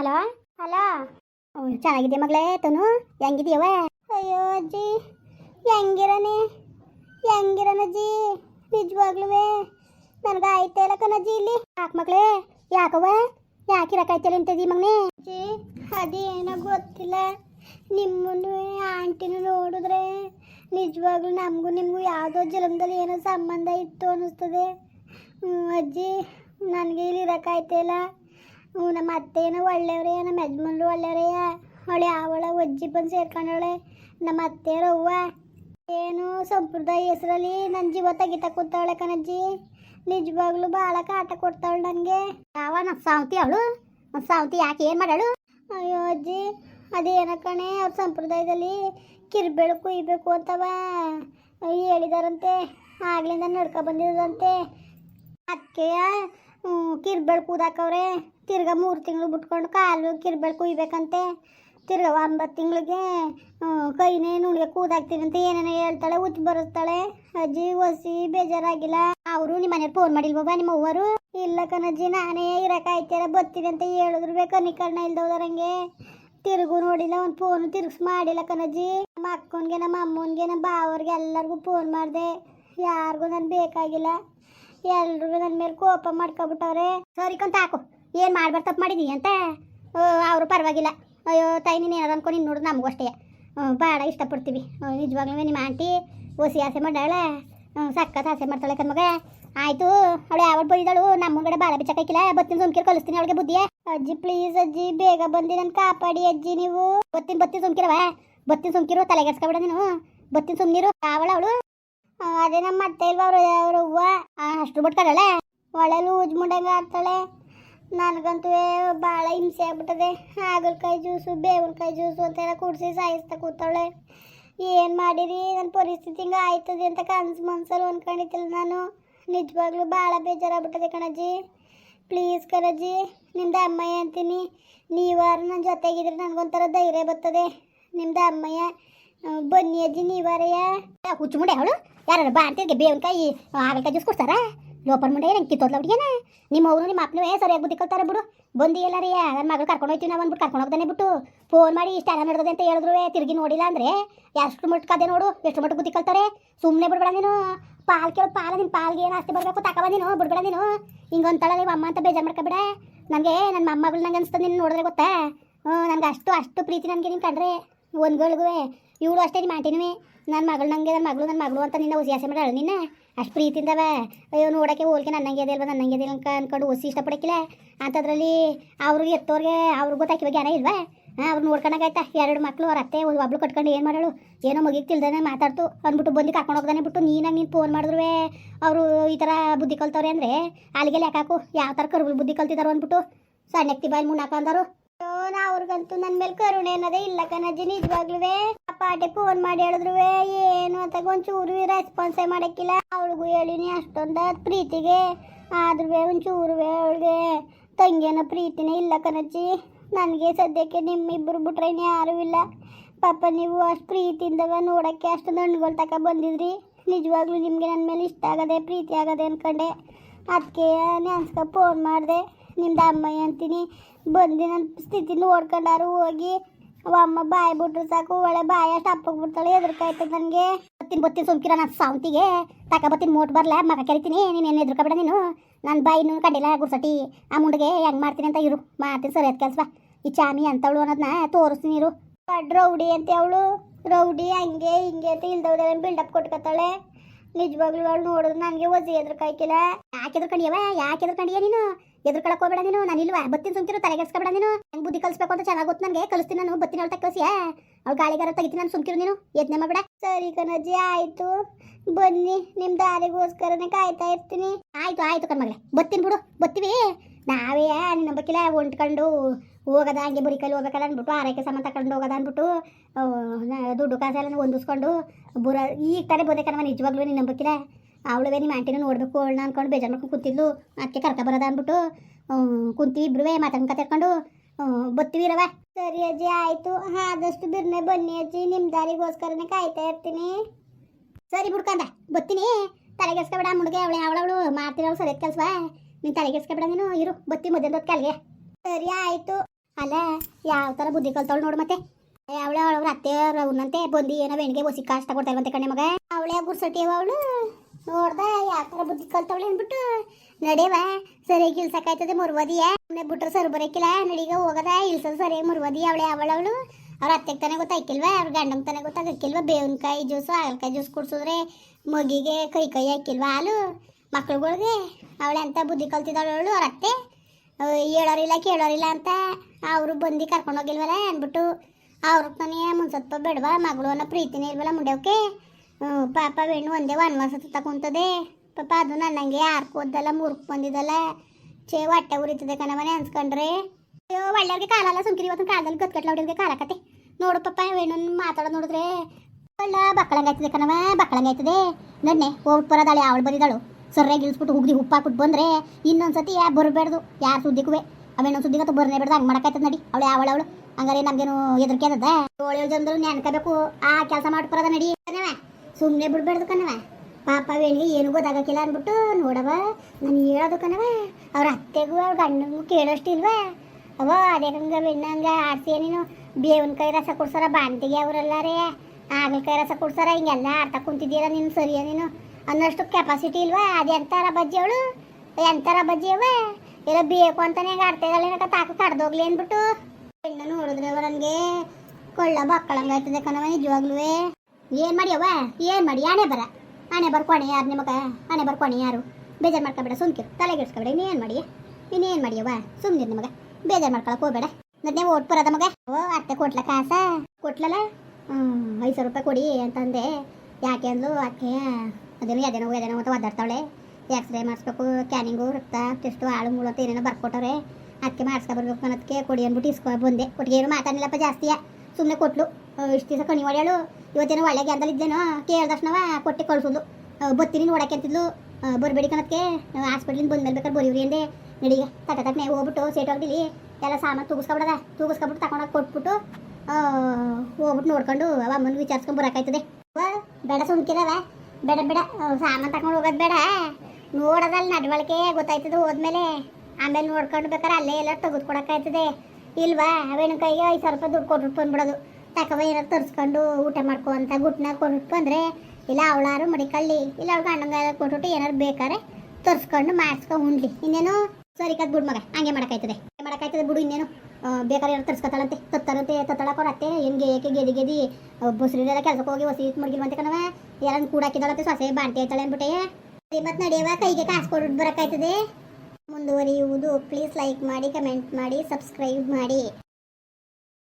Hello? Hello? ಚೆನ್ನಾಗಿದ್ಯಾ ಮಗಳೇ ತನು? ಹೆಂಗಿದ್ಯವ ಅಯ್ಯೋ ಅಜ್ಜಿ, ಹೆಂಗಿರನೆ? ಹೆಂಗಿರನಜ್ಜಿ ನಿಜವಾಗ್ಲೂ ನನಗೆ ಆಯ್ತಾ ಇಲ್ಲ ಕಣಜ್ಜಿ ಇಲ್ಲಿ. ಯಾಕೆ ಮಗಳೇ? ಯಾಕವ ಯಾಕಿರಕಾಯ್ತಲ್ಲ ಅಂತದಿ ಮಗನೇ? ಅಜ್ಜಿ, ಅದೇನೋ ಗೊತ್ತಿಲ್ಲ. ನಿಮ್ಮನ್ನು, ಆಂಟಿನ ನೋಡಿದ್ರೆ ನಿಜವಾಗ್ಲೂ ನಮಗೂ ನಿಮಗೂ ಯಾವುದೋ ಜಲಮದಲ್ಲಿ ಏನೋ ಸಂಬಂಧ ಇತ್ತು ಅನ್ನಿಸ್ತದೆ. ಅಜ್ಜಿ, ನನಗೆ ಇಲ್ಲಿ ಇರೋಕ್ಕಾಯ್ತಿಲ್ಲ ನಮ್ಮ ಅತ್ತೆಯೂ ಒಳ್ಳೆಯವ್ರೆ, ನಮ್ಮ ಯಜಮಾನ್ರು ಒಳ್ಳೆಯವರೇ, ಅವಳೆ ಯಾವಳ ಒಜ್ಜಿ ಬಂದು ಸೇರ್ಕೊಂಡವಳೆ, ನಮ್ಮ ಅತ್ತೆಯರವ್ವ ಏನು ಸಂಪ್ರದಾಯ ಹೆಸರಲ್ಲಿ ನನ್ನ ಜೀವ ತೆಗಿತಾ ಕೂತವಳೆ ಕಣಜ್ಜಿ. ನಿಜವಾಗ್ಲೂ ಭಾಳ ಕಾಟ ಕೊಡ್ತಾವಳು ನನಗೆ ಯಾವ ನಮ್ಮ ಸಾವತಿ ಅವಳು? ನಮ್ಮ ಸಾವತಿ ಯಾಕೆ ಏನು ಮಾಡಾಳು ಅಯ್ಯೋ ಅಜ್ಜಿ, ಅದೇನ ಕಣೆ, ಅವ್ರ ಸಂಪ್ರದಾಯದಲ್ಲಿ ಕಿರ್ಬೇಳು ಕುಯ್ಬೇಕು ಅಂತವ. ಹೇಳಿದಾರಂತೆ, ಆಗ್ಲಿಂದ ನಡ್ಕೊ ಬಂದಿದ್ದಂತೆ ಅದಕ್ಕೆ ಕಿರ್ಬೇಳು ಕೂದಾಕವ್ರೆ. ತಿರ್ಗಾ ಮೂರು ತಿಂಗಳು ಬಿಟ್ಕೊಂಡು ಕಾಲು ಕಿರ್ಬೆಳ್ ಕುಯ್ಬೇಕಂತೆ. ತಿರ್ಗಾ ಒಂಬತ್ತು ತಿಂಗಳಿಗೆ ಕೈನೇ ನುಣ್ಗೆ ಕೂದಾಕ್ತೀನಿ ಅಂತ ಏನೇನೋ ಹೇಳ್ತಾಳೆ ಉಚ್ಚ ಬರುತ್ತಾಳೆ ಅಜ್ಜಿ, ಒಸಿ, ಬೇಜಾರಾಗಿಲ್ಲ. ಅವರು ನಿಮ್ಮ ಮನೆಯವ್ರು ಫೋನ್ ಮಾಡಿಲ್ವಾ ನಿಮ್ಮ ಅವ್ವರು? ಇಲ್ಲ ಕಣಜ್ಜಿ, ನಾನೇ ಇರಕಾಯ್ತೀರ ಬರ್ತೀನಿ ಅಂತ ಹೇಳಿದ್ರು ಬೇಕು ಕಣ್ಣ ಇಲ್ದೋದರಂಗೆ ತಿರುಗು ನೋಡಿಲ್ಲ ಒಂದು ಫೋನ್ ತಿರ್ಗಿಸ್ ಮಾಡಿಲ್ಲ ಕಣಜ್ಜಿ. ನಮ್ಮ ಅಕ್ಕನಿಗೆ, ನಮ್ಮ ಅಮ್ಮನಿಗೆ, ನಮ್ಮ ಬಾವರ್ಗೆ ಎಲ್ಲರಿಗೂ ಫೋನ್ ಮಾಡಿದೆ. ಯಾರಿಗೂ ನಾನು ಬೇಕಾಗಿಲ್ಲ. ಎಲ್ರು ನನ್ನ ಮೇಲೆ ಕೋಪ ಮಾಡ್ಕೊಬಿಟ್ಟವ್ರೆ. ಸರಿ ಕೊಂತ ಹಾಕು ಏನು ಮಾಡ್ಬಾರ್ದು ತಪ್ಪು ಮಾಡಿದಿ ಅಂತ? ಅವರು ಪರವಾಗಿಲ್ಲ. ಅಯ್ಯೋ, ತಾಯಿ ನೀನು ಏನಾರು ಅನ್ಕೊಂಡು ನೀನು ನೋಡು ನಮಗೂ ಅಷ್ಟೇ. ಭಾಳ ಇಷ್ಟಪಡ್ತೀವಿ. ನಿಜವಾಗ್ಲೂ ನಿಮ್ಮ ಆಂಟಿ ಓಸಿ ಆಸೆ ಮಾಡಾಳೆ ಸಕ್ಕತ್ ಆಸೆ ಮಾಡ್ತಾಳೆ ಕಣ್ಮಗ ಆಯ್ತು, ಅವಳು ಯಾವಾಗ ಬೈದಾಳು ನಮ್ಮ ಮುಂಗಡೆ ಬಾಳ ಬಿಚ್ಚಕ್ಕಿಲ್ಲ ಬತ್ತಿನ ಸುಮ್ಕಿರ್ ಕಲಿಸ್ತೀನಿ ಅವಳಿಗೆ ಬುದ್ಧಿಯೇ ಅಜ್ಜಿ ಪ್ಲೀಸ್ ಅಜ್ಜಿ, ಬೇಗ ಬಂದಿ ನನ್ನ ಕಾಪಾಡಿ ಅಜ್ಜಿ ನೀವು. ಬತ್ತಿನ ಬತ್ತಿನ ಸುಮ್ಕಿರವ. ಬತ್ತಿನ ಸುಮ್ಕಿರು, ತಲೆಗೆಡ್ಸ್ಕೊಬಿಡ ನೀನು. ಬತ್ತಿನ ಸುಮ್ನಿರು. ಯಾವಳ ಅವಳು? ಅದೇ ನಮ್ಮ ಅತ್ತೆ ಅವ್ರು ಅಷ್ಟು ಬಿಡ್ತಾರಲ್ಲ ಒಳ್ಳೆ ಲೂಜ್ ಮುಂಡಂಗ ಆಗ್ತಾಳೆ. ನನಗಂತೂ ಭಾಳ ಹಿಂಸೆ ಆಗ್ಬಿಟ್ಟದೆ. ಹಾಗಲಕಾಯಿ ಜ್ಯೂಸು, ಬೇವಿನಕಾಯಿ ಜ್ಯೂಸು ಅಂತೆಲ್ಲ ಕುಡಿಸಿ ಸಾಯಿಸ್ತಾ ಕೂತಾಳೆ. ಏನು ಮಾಡಿರಿ ನನ್ನ ಪರಿಸ್ಥಿತಿ ಹಿಂಗೆ ಆಯ್ತದೆ ಅಂತ ಕನ್ಸು ಮನ್ಸಲ್ಲಿ ಅಂದ್ಕೊಂಡಿದ್ದಿಲ್ಲ ನಾನು. ನಿಜವಾಗ್ಲೂ ಭಾಳ ಬೇಜಾರಾಗ್ಬಿಟ್ಟದೆ ಕಣಜ್ಜಿ. ಪ್ಲೀಸ್ ಕಣಜ್ಜಿ, ನಿಮ್ದು ಅಮ್ಮಯ್ಯ ಅಂತೀನಿ. ನೀವಾರು ನನ್ನ ಜೊತೆಗಿದ್ರೆ ನನಗೊಂಥರ ಧೈರ್ಯ ಬರ್ತದೆ. ನಿಮ್ದು ಅಮ್ಮಯ್ಯ ಬನ್ನಿ ಅಜ್ಜಿ ನೀವಾರಯ್ಯ ಹುಚ್ಚು ಮುಂಡೆ ಅವಳು. ಯಾರು ಬಾಂತಿಗೆ ಬೇವಿನಕಾಯಿ ಹಾಗಲಕಾಯಿ ಜ್ಯೂಸ್ ಕೊಡ್ತಾರ? ಲೋಪರ್ ಮುಂಡೆ ನಂಗೆ ಕಿತ್ತೋದ್ಲ ಹುಡುಗಿನ ನಿಮ್ಮ ಅವರು, ನಿಮ್ಮ ಸರಿಯಾಗಿ ಬುದ್ಧಿ ಕಲ್ತಾರೆ ಬಿಡು. ಎಲ್ಲ ರೀ ನನ್ನ ಮಗಳು ಕರ್ಕೊಂಡು ಹೋಯ್ತೀವಿ ನಾವು ಅಂದ್ಬಿಟ್ಟು ಕರ್ಕೊಂಡು ಹೋಗ್ದಾನೆ ಬಿಟ್ಟು. ಫೋನ್ ಮಾಡಿ, ಇಷ್ಟ ಎಲ್ಲ ನಡೆದದೆ ಅಂತ ಹೇಳಿದ್ರು ತಿರುಗಿ ನೋಡಿಲ್ಲ ಅಂದರೆ? ಎಷ್ಟು ಮಟ್ಟ ಕದೆ ನೋಡು, ಎಷ್ಟು ಮಟ್ಟ ಬುದ್ಧಿ ಕಲ್ತಾರೆ ಸುಮ್ಮನೆ ಬಿಡ್ಬೇಡ ನೀನು. ಪಾಲ್ ಕೇಳೋ, ಪಾಲ ನಿನ್ನ ಪಾಲ್ಗೆ ಏನು ಆಸ್ತಿ ಬರಬೇಕು ತಕ ನೀನು, ಬಿಡ್ಬೇಡ ನೀನು. ಹಿಂಗೊಂತಾಳ ನೀವು ಅಮ್ಮ ಅಂತ ಬೇಜಾರು ಮಾಡ್ಕೊಬೇಡ ನನಗೆ ನನ್ನ ಮೊಮ್ಮಗಳು ನಂಗೆ ಅನಿಸ್ತದೆ, ನೀನು ನೋಡಿದ್ರೆ ಗೊತ್ತಾ? ಹ್ಞೂ ನನಗೆ ಅಷ್ಟು ಅಷ್ಟು ಪ್ರೀತಿ ನನಗೆ ನೀನು ಕಂಡ್ರೆ. ಒಂದ್ಗಳಿಗೂ ಇವಳು ಅಷ್ಟೇ ನಿಮ್ಮ ಆಂಟಿನೂ ನನ್ನ ಮಗಳು ನನಗೆ ನನ್ನ ಮಗಳು ನನ್ನ ಮಗಳು ಅಂತ ನಿನ್ನ ಒಸಿ ಆಸೆ ಮಾಡಾಳ ನಿನ್ನ. ಅಷ್ಟು ಪ್ರೀತಿಯಿಂದವ ಅಯ್ಯೋ, ನೋಡೋಕ್ಕೆ ಹೋಲ್ಕೆ ನನ್ನಂಗೆ ಅದೇ ಅಲ್ವಾ ನನ್ನಂಗೆ ಅದೇ ಅನ್ಕ ಅನ್ಕೊಂಡು ಒಸಿ ಇಷ್ಟಪಡಕ್ಕಿಲ್ಲ. ಅಂಥದ್ರಲ್ಲಿ ಅವ್ರಿಗೆ ಎತ್ತೋರಿಗೆ ಅವ್ರಿಗೆ ಗೊತ್ತಾಕಿವ ಜ್ಞಾನ ಇಲ್ವಾ? ಹಾಂ, ಅವ್ರು ನೋಡ್ಕೊಳಕಾಯ್ತಾ ಎರಡು ಮಕ್ಕಳು ಅವ್ರ ಅತ್ತೆ ಒಬ್ಳು ಕಟ್ಕೊಂಡು ಏನು ಮಾಡಾಳು ಏನೋ ಮಗಿಗೆ ತಿಳ್ದಾನೆ ಮಾತಾಡ್ತು. ಅಂದ್ಬಿಟ್ಟು ಬಂದು ಕರ್ಕೊಂಡು ಹೋಗ್ದಾನೆ ಬಿಟ್ಟು ನೀನಾಗ ನೀನು ಫೋನ್ ಮಾಡಿದ್ರು ಅವರು ಈ ಥರ ಬುದ್ಧಿ ಕಲ್ತವ್ರೆ ಅಂದರೆ ಅಲ್ಲಿಗೆ ಲೆಕ್ಕಾಕು ಯಾವ ಥರ ಕರುಗಳು ಬುದ್ಧಿ ಕಲ್ತಿದಾರೋ ಅಂದ್ಬಿಟ್ಟು ಸಣ್ಣಕ್ತಿ ಬಾಯಿ ಮುನ್ನಾಕ ಅಂದರು ಅವ್ರಿಗಂತೂ ನನ್ನ ಮೇಲೆ ಕರುಣೆ ಅನ್ನೋದೇ ಇಲ್ಲ ಕಣಜ್ಜಿ ನಿಜವಾಗ್ಲೂ ಪಾಟೆ ಫೋನ್ ಮಾಡಿ ಹೇಳಿದ್ರು ಏನು ಅಂತ ಒಂಚೂರು ರೆಸ್ಪಾನ್ಸೇ ಮಾಡಕ್ಕಿಲ್ಲ. ಅವಳಿಗೂ ಹೇಳಿನಿ ಅಷ್ಟೊಂದ ಪ್ರೀತಿಗೆ ಆದ್ರೂ ಒಂಚೂರು ಅವಳಿಗೆ ತಂಗಿಯನ ಪ್ರೀತಿನೇ ಇಲ್ಲ ಕಣಜ್ಜಿ. ನನಗೆ ಸದ್ಯಕ್ಕೆ ನಿಮ್ಮಿಬ್ಬರು ಬಿಟ್ರೆ ಯಾರೂ ಇಲ್ಲ. ಪಾಪ ನೀವು ಅಷ್ಟು ಪ್ರೀತಿಯಿಂದವ ನೋಡೋಕ್ಕೆ ಅಷ್ಟೊಂದು ಹಣ್ಣುಗಳು ತಕ ಬಂದಿದ್ರಿ. ನಿಜವಾಗ್ಲೂ ನಿಮಗೆ ನನ್ನ ಮೇಲೆ ಇಷ್ಟ ಆಗದೆ, ಪ್ರೀತಿ ಆಗದೆ ಅಂದ್ಕೊಂಡೆ ಅದಕ್ಕೆ ನೆನ್ಸ್ಕ ಫೋನ್ ಮಾಡಿದೆ. ನಿಮ್ದು ಅಮ್ಮಯ್ಯ ಅಂತೀನಿ. ಬಂದು ನನ್ನ ಸ್ಥಿತಿ ನೋಡ್ಕೊಂಡಾರು ಹೋಗಿ ಅಮ್ಮ ಬಾಯಿ ಬಿಟ್ರು ಸಾಕು, ಒಳ್ಳೆ ಬಾಯ ಟಪ್ಪಗೆ ಬಿಡ್ತಾಳೆ ಎದುರ್ಕಾಯ್ತದೆ ನನಗೆ. ಬತ್ತಿನ ಬತ್ತಿನ ಸುಮ್ಕಿರ ನಾನು ಸಾವಂತಿಗೆ. ತಕ ಬತ್ತಿನ ಮೋಟ್ ಬರಲ್ಲ ಮಗ ಕರಿತೀನಿ ಏನು ಎದುರ್ಕಬೇಡ ನೀನು. ನನ್ನ ಬಾಯಿನೂ ಕಂಡಿಲ್ಲ ಗುರ್ಸಟಿ, ಆ ಮುಂಡಿಗೆ ಹೆಂಗೆ ಮಾಡ್ತೀನಿ ಅಂತ ಇರು ಮಾಡ್ತೀನಿ ಸರಿಯಾದ ಕೆಲಸ. ಈ ಚಾಮಿ ಅಂತವಳು ಅನ್ನೋದನ್ನ ತೋರಿಸ್ತೀನಿ ಇರು. ರೌಡಿ ಅಂತ ಅವಳು. ರೌಡಿ ಹಂಗೆ ಹಿಂಗೆ ಅಂತ ಇಲ್ದವ್ರೆ ಬಿಲ್ಡಪ್ ಕೊಟ್ಕೊತಾಳೆ ನಿಜವಾಗ್ಲೂ ಅವಳು ನೋಡಿದ್ರೆ ನನಗೆ ಒಸಿ ಎದ್ರಕಾಯ್ಕಿಲ್ಲ ಯಾಕೆ ಕಂಡಿಯವ ಯಾಕೆ ನೀನು? ಎದ್ರಕೊಳಕ್ ಹೋಗ್ಬೇಡ ನೀನು, ನಾನು ಇಲ್ವಾ? ಬತ್ತಿನ ಸುಂತಿರು ತಲೆಗೆಡ್ಸ್ಕೊಬೇಡ ನೀನು. ಹೆಂಗ್ ಬುದ್ಧಿ ಕಲಿಸ್ಬೇಕು ಅಂತ ಚೆನ್ನಾಗಿ ಗೊತ್ತು ನನಗೆ? ಕಲಿಸ್ತೀನಿ ನಾನು, ಬತ್ತಿನ ಅವಳು ತಕ್ಕಸಿಯ ಅವ್ಳು ಗಾಳಿಗಾರ ತೆಗಿತೀನಿ ನಾನು, ಸುಮ್ಕಿರು ನೀನು. ಯತ್ನೆ ಮಾಡ್ಬೇಡ. ಸರಿ ಕಣಜ್ಜಿ, ಆಯ್ತು. ಬನ್ನಿ ನಿಮ್ಮ ದಾರಿಗೋಸ್ಕರನೇ ಕಾಯ್ತಾ ಇರ್ತೀನಿ. ಆಯ್ತು ಆಯ್ತು ಕಣ್ಮಗಳೇ ಬತ್ತೀನಿ ಬಿಡು, ಬತ್ತೀವಿ. ನಾವೇ ನಿನ್ನ ನಂಬಕ್ಕಿಲ್ಲ ಹೊಂಟ್ಕೊಂಡು ಹೋಗದ ಹಂಗೆ ಬುರಿ ಕೈಲಿ ಹೋಗ್ಬೇಕಲ್ಲ ಅಂದ್ಬಿಟ್ಟು, ಆರೈಕೆ ಸಾಮಾನು ತಗೊಂಡು ಹೋಗೋದ ಅಂದ್ಬಿಟ್ಟು ದುಡ್ಡು ಕಾಸೆಲ್ಲ ಹೊಂದಿಸ್ಕೊಂಡು ಬುರ, ಈಗ ತಾನೇ ಬೋದೆ ಕಣವ ನಿಜವಾಗ್ಲೂ ನೀನು ನಂಬಕ್ಕಿಲ್ಲ ಅವಳುವೆ ನಿಮ್ಮ ಆಂಟಿನ ನೋಡ್ಬೇಕು, ಅವಳನ್ನ ಅನ್ಕೊಂಡು ಬೇಜಾರು ಮಾಡ್ಕೊಂಡು ಕೂತಿದ್ಲು. ಅದಕ್ಕೆ ಕರ್ಕ ಬರೋದ ಅಂದ್ಬಿಟ್ಟು ಕುಂತಿ ಇಬ್ರುವೇ ಮಾತಾಡ್ಕ ಇರ್ಕೊಂಡು ಬತ್ತೀವಿ ರವ. ಸರಿ ಅಜ್ಜಿ, ಆಯಿತು. ಆದಷ್ಟು ಬಿರ್ನೆ ಬನ್ನಿ ಅಜ್ಜಿ ನಿಮ್ಮ ದಾರಿಗೋಸ್ಕರನೇ ಕಾಯ್ತಾ ಇರ್ತೀನಿ. ಸರಿ ಬಿಡ್ಕಂದ, ಬತ್ತೀನಿ. ತಲೆಗೆಸ್ಕೊಬೇಡ ಮುಡುಗೆ ಅವಳೆ, ಅವಳವಳು ಮಾಡ್ತೀನಿ ಅವಳು ಸರಿಯಾದ ಕೆಲಸ ನೀನು ತಲೆಗೆಸ್ಕೊಬೇಡ ನೀನು, ಇರು, ಬತ್ತಿ ಮಧ್ಯಾಹ್ನದ ಕಾಲಿಗೆ. ಸರಿ, ಆಯಿತು. ಅಲ್ಲ, ಯಾವ ಥರ ಬುದ್ಧಿ ಕಲ್ತವಳು ನೋಡು ಮತ್ತೆ. ಅವಳೆ ಅವಳವ್ರ ಅತ್ತೆ ಉನ್ನಂತೆ ಬಂದು ಏನೋ ಬೆಣ್ಣಿಗೆ ಬಸಿ ಕಾಸ್ಟ್ ಕೊಡ್ತಾ ಇಲ್ವಂತೆ ಕಣ್ಣೆ ಮಗ. ಅವಳೇ ಗುರ್ಸಟ್ಟಿ ಅವಳು. ನೋಡ್ದ, ಯಾವ ಬುದ್ಧಿ ಕಲ್ತವಳು ಅಂದ್ಬಿಟ್ಟು ನಡೆಯವ ಸರಿಯಾಗಿ ಇಲ್ಸಕ್ಕಾಯ್ತದೆ ಮುರ್ವದಿಯ. ಸುಮ್ಮನೆ ಬಿಟ್ರೆ ಸರ್ ಬರೋಕಿಲ್ಲ, ನಡೀಗ ಹೋಗದ ಇಲ್ಸದ ಸರಿಯಾಗಿ ಮುರ್ವದಿ ಅವಳೆ, ಅವಳವಳು. ಅವ್ರ ಅತ್ತೆಗೆ ತಾನೇ ಗೊತ್ತಾಯ್ಕಿಲ್ವ, ಅವ್ರ ಗಂಡಂಗೆ ತಾನೇ ಗೊತ್ತಾಗಕ್ಕಿಲ್ವ, ಬೇವಿನಕಾಯಿ ಜ್ಯೂಸು ಹಾಗಲಕಾಯಿ ಜ್ಯೂಸ್ ಕುಡ್ಸಿದ್ರೆ ಮಗಿಗೆ ಕೈ ಕೈ ಹಾಕಿಲ್ವ ಹಾಲು. ಮಕ್ಳುಗಳ್ಗೆ ಅವಳೆ ಅಂತ ಬುದ್ಧಿ ಕಲ್ತಿದ್ದಾಳು ಅವ್ರ ಅತ್ತೆ. ಹೇಳೋರಿಲ್ಲ, ಕೇಳೋರಿಲ್ಲ ಅಂತ ಅವರು ಬಂದು ಕರ್ಕೊಂಡು ಹೋಗಿಲ್ವಲ್ಲ ಅಂದ್ಬಿಟ್ಟು ಅವ್ರ ತಾನೇ ಮುನ್ಸತ್ಪ ಬೇಡವಾ, ಮಗಳು ಅನ್ನೋ ಪ್ರೀತಿನೇ ಇಲ್ವಲ್ಲ ಮುಂಡ್ಯವಕ್ಕೆ ಪಾಪ ಹೆಣ್ಣು ಒಂದೇ ವನವಾಸ ತಗೊಂತದೆ ಪಾಪ ಅದು ನನ್ನಂಗೆ ಯಾರ್ ಓದ್ದಲ್ಲ ಮುರುಕ್ ಬಂದಿದ್ದಲ್ಲ. ಚೇ ಹೊಟ್ಟೆ ಉರಿತದೆ ಕಣವನೇ ಅನ್ಸ್ಕೊಂಡ್ರೆ. ಅಯ್ಯೋ, ಒಳ್ಳೆಯವ್ರಿಗೆ ಕಾಲಲ್ಲ ಸುಮ್ಕಿರಿ ಇವತ್ತು ಕಾಲದಲ್ಲಿ ಗತ್ಕಟ್ಲ ಹೊಡಿಯೋರಿಗೆ ಕಾಲಕತೆ. ನೋಡು ಪಾಪ ಹೆಣ್ಣು ಮಾತಾಡೋದು ನೋಡಿದ್ರೆ ಒಳ್ಳ ಬಕ್ಕಳಂಗಾಯ್ತದೆ ಕಣವ ಬಕ್ಕಳಂಗಾಯ್ತದೆ. ನನ್ನೆ ಹೋಗ್ಬಿಟ್ಟು ಬರೋದಾಳೆ, ಅವಳು ಬರಿದಾಳು. ಸೊರ್ರೆ ಇಳಿಸ್ಬಿಟ್ಟು ಹುಗ್ದಿ ಉಪ್ಪು ಹಾಕ್ಬಿಟ್ಟು ಬಂದ್ರೆ ಇನ್ನೊಂದ್ಸತಿ ಯಾ ಬರಬೇಡ್ದು ಯಾರು ಸುದ್ದಿಗೂ ಅವೇನೋ ಸುದ್ದಿಗತ್ತು ಬರ್ನೇ ಬೇಡ್ದು, ಹಂಗೆ ಮಾಡಕ್ಕಾಯ್ತದ ನಡಿ. ಅವಳು ಯಾವಳು ಅವಳವಳು ಹಂಗಾರೆ ನಮಗೇನು ಎದ್ರ ಅದ ಏಳು ಜನರು ನೆನ್ಕೋಬೇಕು, ಆ ಕೆಲಸ ಮಾಡ್ಕೊರದ ನಡಿ ಸುಮ್ಮನೆ ಬಿಡ್ಬಾರ್ದು ಕಣವ ಪಾಪ ವೇಣಿಗೆ ಏನು ಗೊತ್ತಾಗಕ್ಕಿಲ್ಲ ಅಂದ್ಬಿಟ್ಟು ನೋಡವ ನಾನು ಹೇಳೋದು ಕಣವ ಅವ್ರ ಅತ್ತೆಗೂ ಅವ್ರ ಗಂಡನಿಗೂ ಕೇಳೋಷ್ಟಿಲ್ವಾ? ಅವ ಅದೇ ಹಂಗ ಬೆಣ್ಣಂಗ ಆಡ್ಸಿ ನೀನು? ಬೇವಿನ ಕೈ ರಸ ಕೊಡ್ಸಾರ ಬಾಂತಿಗೆ ಅವರೆಲ್ಲಾರೇ ಕೈ ರಸ ಕೊಡ್ಸಾರ ಹಿಂಗೆಲ್ಲ ಆಡ್ತಾ ಕುಂತಿದ್ದೀರ ನೀನು ಸರಿ ನೀನು? ಅನ್ನೋಷ್ಟು ಕೆಪಾಸಿಟಿ ಇಲ್ವಾ? ಅದು ಎಂತಾರ ಬಜ್ಜಿ ಅವಳು? ಎಂತಾರ ಬಜ್ಜಿ ಅವ ಇಲ್ಲ ಬೇಕು ಅಂತಾನೆ ಹಿಂಗೆ ಆಡ್ತಾ ಇದ್ದಾಳೆ ಏನಕ್ಕ ತಾಕ ಕಡ್ದೋಗ್ಲಿ ಅಂದ್ಬಿಟ್ಟು. ಹೆಣ್ಣು ನೋಡಿದ್ರೆ ಅವ್ರಂಗೆ ಕೊಳ್ಳ ಬಕ್ಕಳಂಗಾಯ್ತದೆ ಕಣವ ನಿಜವಾಗ್ಲೂ ಏನು ಮಾಡ್ಯವ ಏನು ಮಾಡಿ? ಆನೆ ಬರ. ಆನೆ ಬರ್ಕೊಣಿ ಯಾರು ನಿಮಗ? ಆನೆ ಬರ್ಕೊಣಿ ಯಾರು? ಬೇಜಾರು ಮಾಡ್ಕೊಬೇಡ, ಸುಮ್ಕಿರು. ತಲೆಗೆಡ್ಸ್ಕೊಬೇಡ ಇನ್ನೇನು ಮಾಡಿ? ಇನ್ನೇನು ಮಾಡಿಯವ ಸುಮ್ಮನೆ ನಿಮಗೆ. ಬೇಜಾರು ಮಾಡ್ಕೊಳಕ್ ಹೋಗ್ಬೇಡ. ನನ್ನೇ ಓಟ್ ಬರೋದ ಮಗ. ಓ, ಅತ್ತೆ ಕೊಟ್ಲ ಕಾಸ? ಕೊಟ್ಲಲ್ಲ? ಹ್ಞೂ ಐದು ಸಾವಿರ ರೂಪಾಯಿ ಕೊಡಿ ಅಂತಂದೆ. ಯಾಕೆ ಅಂದ್ಲು? ಅಕ್ಕೆ ಅದೇನೋ ಅದೇನೋ ಅದೇನೋ ಅಂತ ಒದ್ದಾಡ್ತಾವಳೆ. ಎಕ್ಸ್ರೇ ಮಾಡಿಸ್ಬೇಕು ಕ್ಯಾನಿಂಗು ರಕ್ತ ಟೆಸ್ಟು ಆಳು ಮೂಳು ಅಂತ ಏನೇನೋ ಬರ್ಕೊಟ್ಟವ್ರೆ. ಅದಕ್ಕೆ ಮಾಡಿಸ್ಕೊ ಬರ್ಬೇಕು ಅನ್ನೋದಕ್ಕೆ ಕೊಡಿ ಅಂದ್ಬಿಟ್ಟು ಇಸ್ಕೊ ಬಂದೆ. ಕೊಟ್ಟಿಗೆ ಏನು ಮಾತಾಡಲಿಲ್ಲಪ್ಪ ಜಾಸ್ತಿಯ. ಸುಮ್ಮನೆ ಕೊಟ್ಲು. ಇಷ್ಟು ದಿವಸ ಕಣಿ ಹೊಡೆಯಳು ಇವತ್ತೇನೋ ಒಳ್ಳೆ ಗ್ಯಾಂದಲ್ಲಿದ್ದೇನೋ ಕೇಳಿದ ತಕ್ಷಣವ ಕೊಟ್ಟಿ ಕಳ್ಸೋದು. ಬತ್ತೀನಿ ನೋಡಕ್ಕೆ ಅಂತಿದ್ಲು. ಬರಬೇಡಿ ಕಣಕ್ಕೆ ಹಾಸ್ಪಿಟ್ಲಿಂದ ಬಂದ್ಮೇಲೆ ಬೇಕಾದ್ರೆ ಬರೀವ್ರಿ ಅಂದೆ. ನಡಿಗೆ ತಟ ತಟ್ಟನೆ ಹೋಗ್ಬಿಟ್ಟು ಸೇಟ್ ಹೋಗ್ದಿಲಿ ಎಲ್ಲ ಸಾಮಾನು ತೂಗಿಸ್ಕೊಬಿಡದ. ತೂಗಿಸ್ಕೊಬಿಟ್ಟು ತಗೊಂಡೋಗಿ ಕೊಟ್ಬಿಟ್ಟು ಹೋಗ್ಬಿಟ್ಟು ನೋಡ್ಕೊಂಡು ಅವ ಅಮ್ಮನ ವಿಚಾರಿಸ್ಕೊಂಡು ಬರೋಕಾಯ್ತದೆ ಬೇಡ ಸುಮ್ಕಿದವ. ಬೇಡ ಬೇಡ. ಸಾಮಾನು ತಗೊಂಡು ಹೋಗೋದು ಬೇಡ. ನೋಡೋದಲ್ಲಿ ನಡವಳಿಕೆ ಗೊತ್ತಾಯ್ತದೆ ಹೋದ್ಮೇಲೆ. ಆಮೇಲೆ ನೋಡ್ಕೊಂಡು ಬೇಕಾದ್ರೆ ಅಲ್ಲೇ ಎಲ್ಲ ತೆಗೆದು ಕೊಡೋಕ್ಕಾಯ್ತದೆ ಇಲ್ವಾ? ಅವೇನು ಕೈಗೆ ಐದು ಸಾವಿರ ರೂಪಾಯಿ ದುಡ್ಡು ಕೊಟ್ಬಿಟ್ಟು ಬಂದ್ಬಿಡೋದು ತಕವ ಏನಾರು ತರಿಸ್ಕೊಂಡು ಊಟ ಮಾಡ್ಕೊಂತ ಅಂತ ಬಂದರೆ ಇಲ್ಲ ಅವಳಾರು ಮಡಿಕಳ್ಳಿ ಇಲ್ಲ ಅವ್ಳ ಗಂಡಂಗ ಕೊಟ್ಬಿಟ್ಟು ಏನಾರು ಬೇಕಾರೆ ತರಿಸ್ಕೊಂಡು ಮಾಡಿಸ್ಕೊಂಡು ಉಂಡ್ಲಿ. ಇನ್ನೇನು? ಸರಿ ಕದ್ ಬಿಡು ಮಗ, ಹಂಗೆ ಮಾಡೋಕ್ಕಾಯ್ತದೆ. ಮಾಡಕ್ಕಾಯ್ತದೆ ಬಿಡು ಇನ್ನೇನು. ಬೇಕಾದ್ರೆ ತರಿಸ್ಕೊತಾಳಂತೆ ತತ್ತರಂತೆ ತತ್ತಾರಂತೆ ತತ್ತಳಕೊರತ್ತೆ ಹೆಂಗೆ, ಏಕೆ ಗೆದಿ ಗೆದಿ ಬಸ್ರಿದೆಲ್ಲ ಕೆಲಸಕ್ಕೆ ಹೋಗಿ ಹೊಸ ಹೊಸಿ ಮಡಗಿಲ್ವಂತೆ ಕಣವ ಯಾರನ್ನ ಕೂಡಾಕಿದಾಳಂತೆ ಸೊಸೆ ಬಾಣ್ತಿ ಆಯ್ತಾಳೆ ಅಂದ್ಬಿಟ್ಟೆ ಮತ್ತೆ ನಡೆಯುವ ಕೈಗೆ ಕಾಸು ಕೊಡ್ಬಿಟ್ಟು ಬರೋಕ್ಕಾಯ್ತದೆ. ಮುಂದುವರಿಯುವುದು ಪ್ಲೀಸ್ ಲೈಕ್ ಮಾಡಿ ಕಮೆಂಟ್ ಮಾಡಿ ಸಬ್ಸ್ಕ್ರೈಬ್ ಮಾಡಿ.